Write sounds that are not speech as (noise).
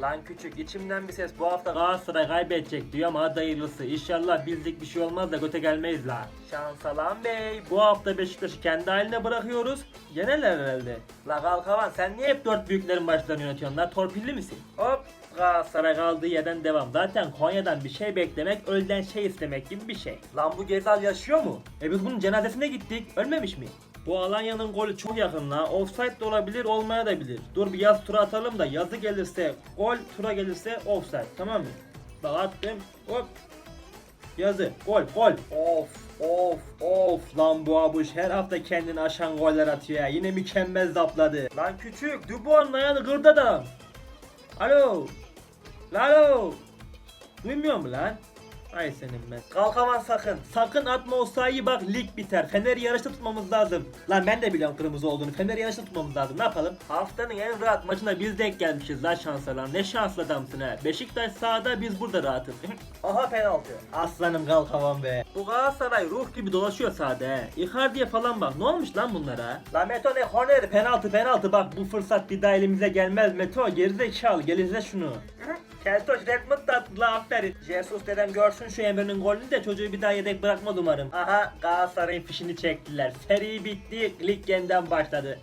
Lan küçük içimden bir ses bu hafta Galatasaray kaybedecek diyor ama hadi hayırlısı. İnşallah bizlik bir şey olmaz da göte gelmeyiz la. Şansalan Bey. Bu hafta Beşiktaş'ı kendi haline bırakıyoruz. Yenerler herhalde. La Kalkavan sen niye hep dört büyüklerin maçlarını yönetiyorsun la? Torpilli misin? Hop Galatasaray kaldığı yerden devam. Zaten Konya'dan bir şey beklemek ölden şey istemek gibi bir şey. Lan bu Gezal yaşıyor mu? E biz bunun cenazesine gittik. Ölmemiş mi? Bu Alanya'nın golü çok yakın la. Offside de olabilir, olmaya da bilir. Dur bir yaz tura atalım da yazı gelirse gol, tura gelirse offside. Tamam mı? Bak attım. Hop. Yazı. Gol, gol. Of, of, of. Lan bu abuş her hafta kendini aşan goller atıyor ya. Yine mükemmel zapladı. Lan küçük, Dubois'un ayağını kırdı adam. Alo. Alo. Duymuyor mu lan? Ay senin ben. Kalkamaz sakın. Sakın atma o sayıyı bak lig biter. Fener'i yarışta tutmamız lazım. Lan ben de biliyorum kırmızı olduğunu. Fener'i yarışta tutmamız lazım. Ne yapalım? Haftanın en rahat maçına biz denk gelmişiz lan şansa lan. Ne şanslı adamsın ha. Beşiktaş sağda biz burada rahatız. (laughs) Aha penaltı. Aslanım kalkamam be. Bu Galatasaray ruh gibi dolaşıyor sahada he. Icardi'ye falan bak. Ne olmuş lan bunlara? Lan Meto ne korner penaltı penaltı bak bu fırsat bir daha elimize gelmez Meto gerizekalı gel izle şunu. Keltoş da attı la aferin. Jesus dedem görsün şu Emre'nin golünü de çocuğu bir daha yedek bırakmaz umarım. Aha Galatasaray'ın fişini çektiler. Seri bitti. Lig yeniden başladı.